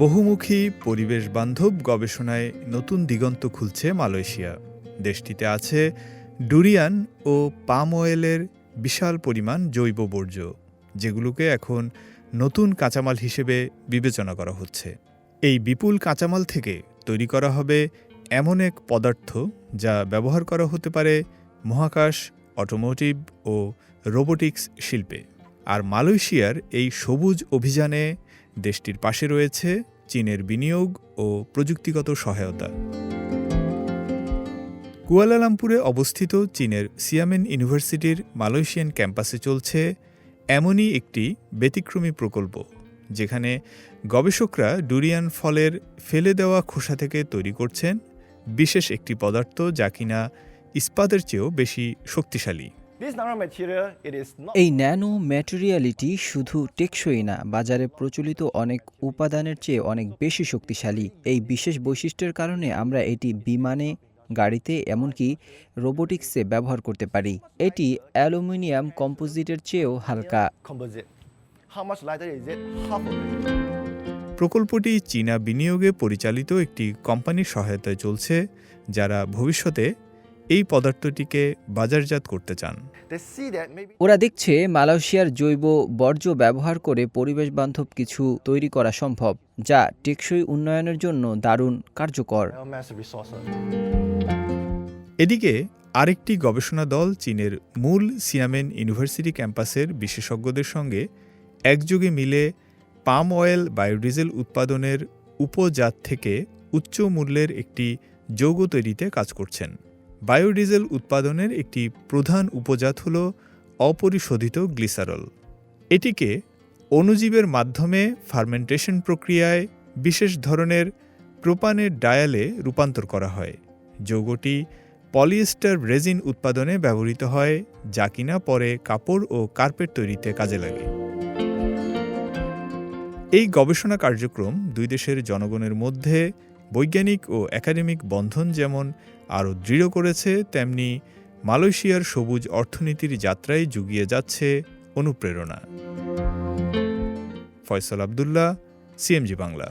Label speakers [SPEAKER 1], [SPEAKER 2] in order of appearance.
[SPEAKER 1] বহুমুখী পরিবেশ বান্ধব গবেষণায় নতুন দিগন্ত খুলছে মালয়েশিয়া। দেশটিতে আছে ডুরিয়ান ও পাম অয়েলের বিশাল পরিমাণ জৈব বর্জ্য, যেগুলোকে এখন নতুন কাঁচামাল হিসেবে বিবেচনা করা হচ্ছে। এই বিপুল কাঁচামাল থেকে তৈরি করা হবে এমন এক পদার্থ যা ব্যবহার করা হতে পারে মহাকাশ, অটোমোটিভ ও রোবোটিক্স শিল্পে। আর মালয়েশিয়ার এই সবুজ অভিযানে দেশটির পাশে রয়েছে চীনের বিনিয়োগ ও প্রযুক্তিগত সহায়তা। কুয়ালালামপুরে অবস্থিত চীনের সিয়ামেন ইউনিভার্সিটির মালয়েশিয়ান ক্যাম্পাসে চলছে এমনই একটি ব্যতিক্রমী প্রকল্প, যেখানে গবেষকরা ডুরিয়ান ফলের ফেলে দেওয়া খোসা থেকে তৈরি করছেন বিশেষ একটি পদার্থ যা কিনা ইস্পাতের চেয়েও বেশি শক্তিশালী।
[SPEAKER 2] This nanomaterial, it is not
[SPEAKER 3] এই ন্যানো ম্যাটেরিয়ালিটি শুধু টেকসই না বাজারে প্রচলিত অনেক উপাদানের চেয়ে অনেক বেশি শক্তিশালী। এই বিশেষ বৈশিষ্ট্যের কারণে আমরা এটি বিমানে গাড়িতে এমনকি রোবোটিক্সে ব্যবহার করতে পারি। এটি অ্যালুমিনিয়াম কম্পোজিটের চেয়েও হালকা.
[SPEAKER 1] প্রকল্পটি চীনা বিনিয়োগে পরিচালিত একটি কোম্পানির সহায়তায় চলছে যারা ভবিষ্যতে এই পদার্থটিকে বাজারজাত করতে চান।
[SPEAKER 3] ওরা দেখছে মালয়েশিয়ার জৈব বর্জ্য ব্যবহার করে পরিবেশ বান্ধব কিছু তৈরি করা সম্ভব যা টেকসই উন্নয়নের জন্য দারুণ কার্যকর।
[SPEAKER 1] এদিকে আরেকটি গবেষণা দল চীনের মূল সিয়ামেন ইউনিভার্সিটি ক্যাম্পাসের বিশেষজ্ঞদের সঙ্গে একযোগে মিলে পাম অয়েল বায়োডিজেল উৎপাদনের উপজাত থেকে উচ্চ মূল্যের একটি যৌগ তৈরিতে কাজ করছেন। বায়োডিজেল উৎপাদনের একটি প্রধান উপজাত হল অপরিশোধিত গ্লিসারল। এটিকে অণুজীবের মাধ্যমে ফার্মেন্টেশন প্রক্রিয়ায় বিশেষ ধরনের প্রোপানের ডায়ালে রূপান্তর করা হয়। যৌগটি পলিয়েস্টার রেজিন উৎপাদনে ব্যবহৃত হয়, যা কিনা পরে কাপড় ও কার্পেট তৈরিতে কাজে লাগে। এই গবেষণা কার্যক্রম দুই দেশের জনগণের মধ্যে বৈজ্ঞানিক ও একাডেমিক বন্ধন যেমন আরও দৃঢ় করেছে, তেমনি মালয়েশিয়ার সবুজ অর্থনীতির যাত্রায় জুগিয়ে যাচ্ছে অনুপ্রেরণা। ফয়সল আবদুল্লাহ, সিএমজি বাংলা।